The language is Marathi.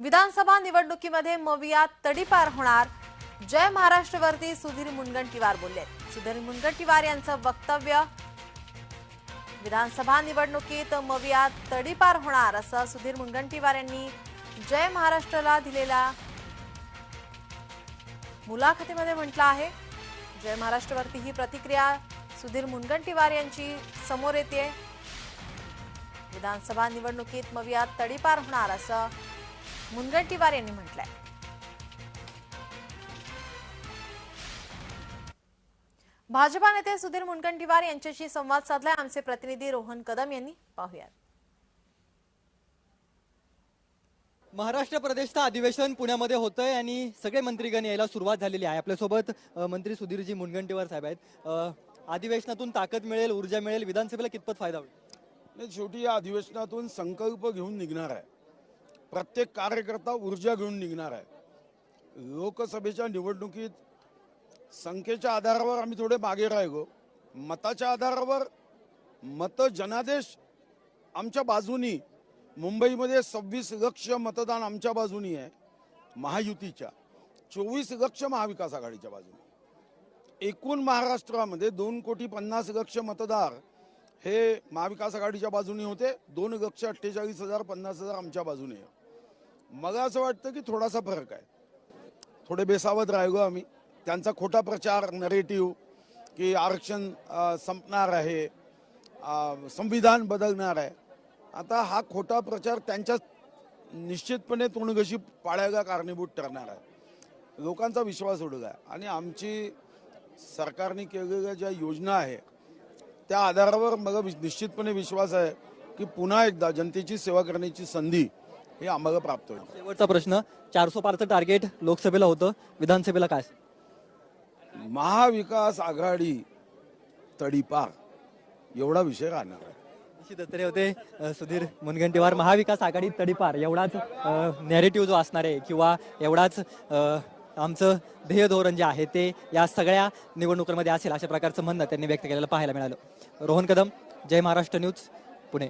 विधानसभा निवडणुकीमध्ये मवियात तडीपार होणार. जय महाराष्ट्रवरती सुधीर मुनगंटीवार बोलले. सुधीर मुनगंटीवार यांचं वक्तव्य विधानसभा निवडणुकीत मवियात तडीपार होणार असं सुधीर मुनगंटीवार यांनी जय महाराष्ट्राला दिलेल्या मुलाखतीमध्ये म्हटलं आहे. जय महाराष्ट्रवरती ही प्रतिक्रिया सुधीर मुनगंटीवार यांची समोर येते विधानसभा निवडणुकीत मवियात तडीपार होणार असं मुनगंटीवार यांनी म्हटलंय. भाजपा नेते सुधीर मुनगंटीवार यांच्याशी संवाद साधलाय. आमचे प्रतिनिधी रोहन कदम यांनी पाहुयात. महाराष्ट्र प्रदेशचं अधिवेशन पुण्यामध्ये होतंय आणि सगळे मंत्रीगण यायला सुरुवात झालेली आहे. आपल्यासोबत मंत्री सुधीरजी मुनगंटीवार साहेब आहेत. अधिवेशनातून ताकद मिळेल ऊर्जा मिळेल विधानसभेला कितपत फायदा होईल? शेवटी या अधिवेशनातून संकल्प घेऊन निघणार आहे. प्रत्येक कार्यकर्ता ऊर्जा घेऊन निघणार आहे. लोकसभेच्या निवडणुकीत संख्येच्या आधारावर आम्ही थोडे मागे राहिलो. मताच्या आधारावर मत जनादेश आमच्या बाजूनी मुंबईमध्ये सव्वीस लक्ष मतदान आमच्या बाजूनी आहे महायुतीच्या. चोवीस लक्ष महाविकास आघाडीच्या बाजूने. एकूण महाराष्ट्रामध्ये दोन कोटी पन्नास लक्ष मतदार हे महाविकास आघाडीच्या बाजूने होते. दोन लक्ष अठ्ठेचाळीस हजार पन्नास हजार आमच्या बाजूने. मला असं वाटतं की थोडासा फरक आहे. थोडे बेसावत राहिलो आम्ही. त्यांचा खोटा प्रचार नरेटिव्ह की आरक्षण संपणार आहे संविधान बदलणार आहे. आता हा खोटा प्रचार त्यांच्या निश्चितपणे तोंडघशी पाळायला कारणीभूत ठरणार आहे. लोकांचा विश्वास उडला आहे. आणि आमची सरकारने केलेल्या ज्या योजना आहे त्या आधारावर मला निश्चितपणे विश्वास आहे की पुन्हा एकदा जनतेची सेवा करण्याची संधी ही आम्हाला प्राप्त होईल. शेवटचा प्रश्न चारसो पारचं टार्गेट लोकसभेला होतं विधानसभेला काय? महाविकास आघाडी तडीपार. एवढा विषय राहणार आहे. निश्चितच होते सुधीर मुनगंटीवार महाविकास आघाडी तडीपार. एवढाच नॅरेटिव्ह जो असणार आहे किंवा एवढाच आमचं ध्येय धोरण जे आहे ते या सगळ्या निवडणुकांमध्ये असेल अशा प्रकारचं म्हणणं त्यांनी व्यक्त केलेलं पाहायला मिळालं. रोहन कदम जय महाराष्ट्र न्यूज पुणे.